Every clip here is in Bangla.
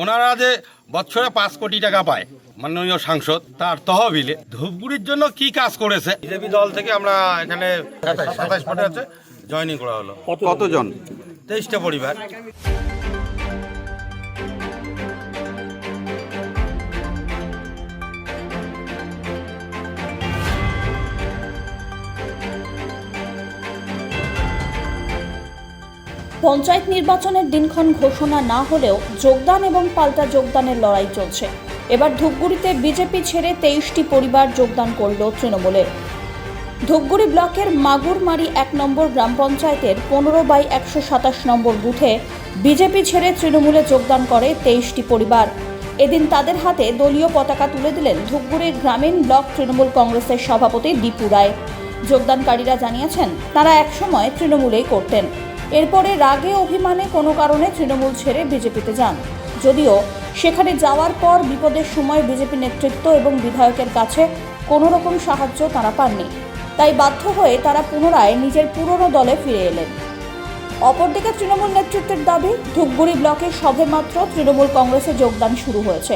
ওনারা যে বছরে পাঁচ কোটি টাকা পায় মাননীয় সাংসদ তার তহবিলে ধূপগুড়ির জন্য কি কাজ করেছে? বিজেপি দল থেকে আমরা এখানে সাতাশ পটে আছে জয়নিং করা হলো। কতজন? তেইশটা পরিবার। পঞ্চায়েত নির্বাচনের দিনক্ষণ ঘোষণা না হলেও যোগদান এবং পাল্টা যোগদানের লড়াই চলছে। এবার ধূপগুড়িতে বিজেপি ছেড়ে তেইশটি পরিবার যোগদান করল তৃণমূলে ধূপগুড়ি ব্লকের মাগুরমারি এক নম্বর গ্রাম পঞ্চায়েতের পনেরো বাই একশো সাতাশ নম্বর বুথে বিজেপি ছেড়ে তৃণমূলে যোগদান করে তেইশটি পরিবার। এদিন তাদের হাতে দলীয় পতাকা তুলে দিলেন ধূপগুড়ির গ্রামীণ ব্লক তৃণমূল কংগ্রেসের সভাপতি দীপু রায়। যোগদানকারীরা জানিয়েছেন, তারা একসময় তৃণমূলেই করতেন। এরপরে রাগে অভিমানে কোনো কারণে তৃণমূল ছেড়ে বিজেপিতে যান। যদিও সেখানে যাওয়ার পর বিপদের সময় বিজেপি নেতৃত্ব এবং বিধায়কের কাছে কোনো রকম সাহায্য তারা পাননি। তাই বাধ্য হয়ে তারা পুনরায় নিজের পুরনো দলে ফিরে এলেন। অপরদিকে তৃণমূল নেতৃত্বের দাবি, ধূপগুড়ি ব্লকে সবেমাত্র তৃণমূল কংগ্রেসে যোগদান শুরু হয়েছে।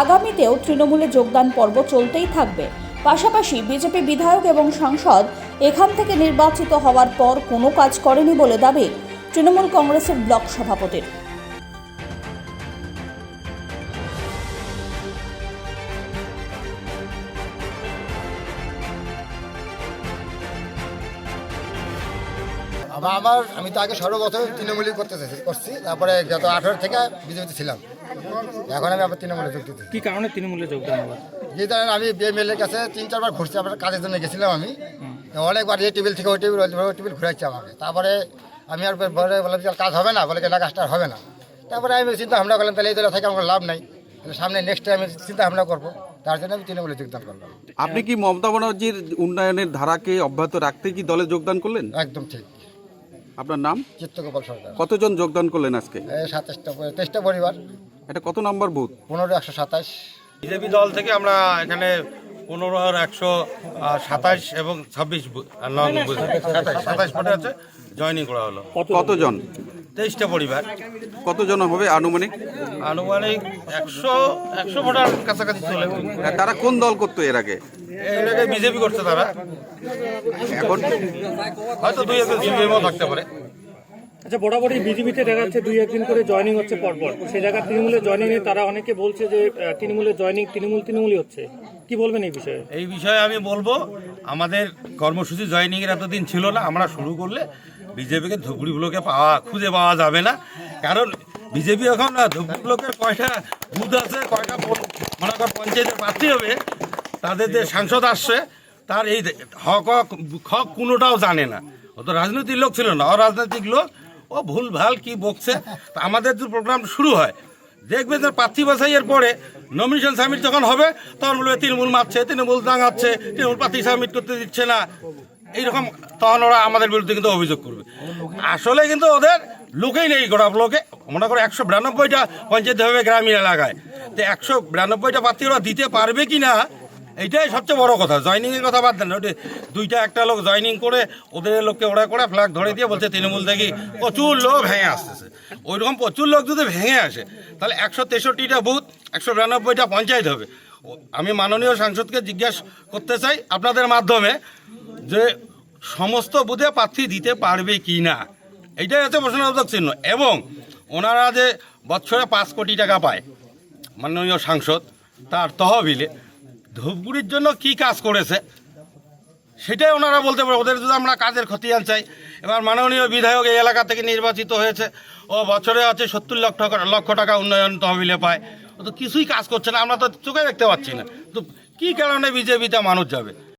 আগামীতেও তৃণমূলে যোগদান পর্ব চলতেই থাকবে। পাশাপাশি বিজেপি বিধায়ক এবং সাংসদ এখান থেকে নির্বাচিত হওয়ার পর কোনো কাজ করেনি বলে দাবি তৃণমূল কংগ্রেসের ব্লক সভাপতির। আবার আমার আমি তো আগে ষোলো বছর তৃণমূলই করতে করছি তারপরে গত আঠারো থেকে বিজেপিতে ছিলাম। এখন আমি আবার তৃণমূলে যোগ দিতে কি কারণে তৃণমূলে যোগদান হলো যে ধরেন আমি বিএমএল এর কাছে তিন চারবার ঘুরছি আমার কাজের জন্য গেছিলাম আমি। অনেকবার এই টেবিল থেকে ওই টেবিল ওই টেবিল ঘুরাইছে আমাকে। তারপরে আমি আর বলে বললাম যে আর কাজ হবে না বলে যে না কাজটা আর হবে না। তারপরে আমি চিন্তা ভাবনা করলাম তাহলে এই দলে থেকে আমার লাভ নাই। তাহলে সামনে নেক্সট টাইম আমি চিন্তা ভাবনা করব। তার জন্য আমি তৃণমূলে যোগদান করলাম। আপনি কি মমতা ব্যানার্জির উন্নয়নের ধারাকে অব্যাহত রাখতে কি দলে যোগদান করলেন? একদম ঠিক। আপনার নাম? চিত্তগোপাল সরকার। কতজন যোগদান করলেন আজকে? এই সাতাশটা তেইশটা পরিবার। এটা কত নম্বর বুথ? পনেরো একশো সাতাশ। বিজেপি দল থেকে আমরা এখানে পনেরো আর একশো সাতাশ এবং ছাব্বিশ সাতাশ সাতাশ পটে আছে জয়েনিং করা হলো। কতজন? তেইশটা পরিবার। কতজন হবে আনুমানিক? আনুমানিক একশো একশো ভোটার কাছাকাছি চলে। তারা কোন দল করতো এর আগে? এই জায়গায় বিজেপি করছে তারা। এখন? হয়তো দুই একজন সিপিএমও থাকতে পারে। আচ্ছা বরাবরই বিজেপিতে দেখা যাচ্ছে দুই একদিন করে জয়েনিং হচ্ছে পরপর। সেই জায়গায় তৃণমূলে জয়েনিং এ তারা অনেকে বলছে যে তৃণমূলে জয়েনিং তৃণমূল তৃণমূলই হচ্ছে। কি বলবেন এই বিষয়ে? এই বিষয়ে আমি বলব আমাদের কর্মসূচি জয়নিং এর এতদিন ছিল না আমরা শুরু করলে বিজেপিকে ধুপগুড়ি ব্লকে পাওয়া, খুঁজে পাওয়া যাবে না। কারণ বিজেপি এখন ধুপগুড়ি ব্লকের কয়টা বুথ আছে, কয়টা মনে কর পঞ্চায়েতের প্রার্থী হবে, তাদের যে সাংসদ আসছে, তার এই হক হক হক কোনোটাও জানে না। ও তো রাজনৈতিক লোক ছিল না, অরাজনৈতিক লোক। ও ভুল ভালো কি বকছে, তা আমাদের যে প্রোগ্রাম শুরু হয়। দেখবে যে প্রার্থী বাছাইয়ের পরে নমিনেশন সাবমিট যখন হবে, তখন বলবে, তৃণমূল মারছে, তৃণমূল দাঙাচ্ছে তৃণমূল প্রার্থী সাবমিট করতে দিচ্ছে না। এইরকম তখন ওরা আমাদের বিরুদ্ধে কিন্তু অভিযোগ করবে। আসলে কিন্তু ওদের লোকেই নেই, গোটা লোকে মনে করো একশো বিরানব্বইটা পঞ্চায়েত হবে গ্রামীণ এলাকায়। তো একশো বিরানব্বইটা প্রার্থী ওরা দিতে পারবে কি না এইটাই সবচেয়ে বড় কথা। জয়নিং এর কথা বাদ দেন, ওটা দুইটা একটা লোক জয়নিং করে ওদের লোককে ওরা করে ফ্ল্যাগ ধরে দিয়ে বলছে, তৃণমূল দেখি প্রচুর লোক ভেঙে আসতেছে। ওইরকম প্রচুর লোক যদি ভেঙে আসে, তাহলে একশো তেষট্টিটা বুথ, একশো বিরানব্বইটা পঞ্চায়েত হবে। আমি মাননীয় সাংসদকে জিজ্ঞাসা করতে চাই আপনাদের মাধ্যমে যে সমস্ত বুথে প্রার্থী দিতে পারবে কি না, এইটাই হচ্ছে প্রশ্নবোধক চিহ্ন। এবং ওনারা যে বছরে পাঁচ কোটি টাকা পায়, মাননীয় সাংসদ, তার তহবিলে ধূপগুড়ির জন্য কি কাজ করেছে, সেটাই ওনারা বলতে পারে ওদের যদি আমরা কাজের খতিয়ান চাই, এবার মাননীয় বিধায়ক এই এলাকা থেকে নির্বাচিত হয়েছে, ও বছরে আছে সত্তর লক্ষ টাকা লক্ষ টাকা উন্নয়ন তহবিলে পায়, ও তো কিছুই কাজ করছে না, আমরা তো চোখে দেখতে পাচ্ছি না। তো কী কারণে বিজেপিতে মানুষ যাবে?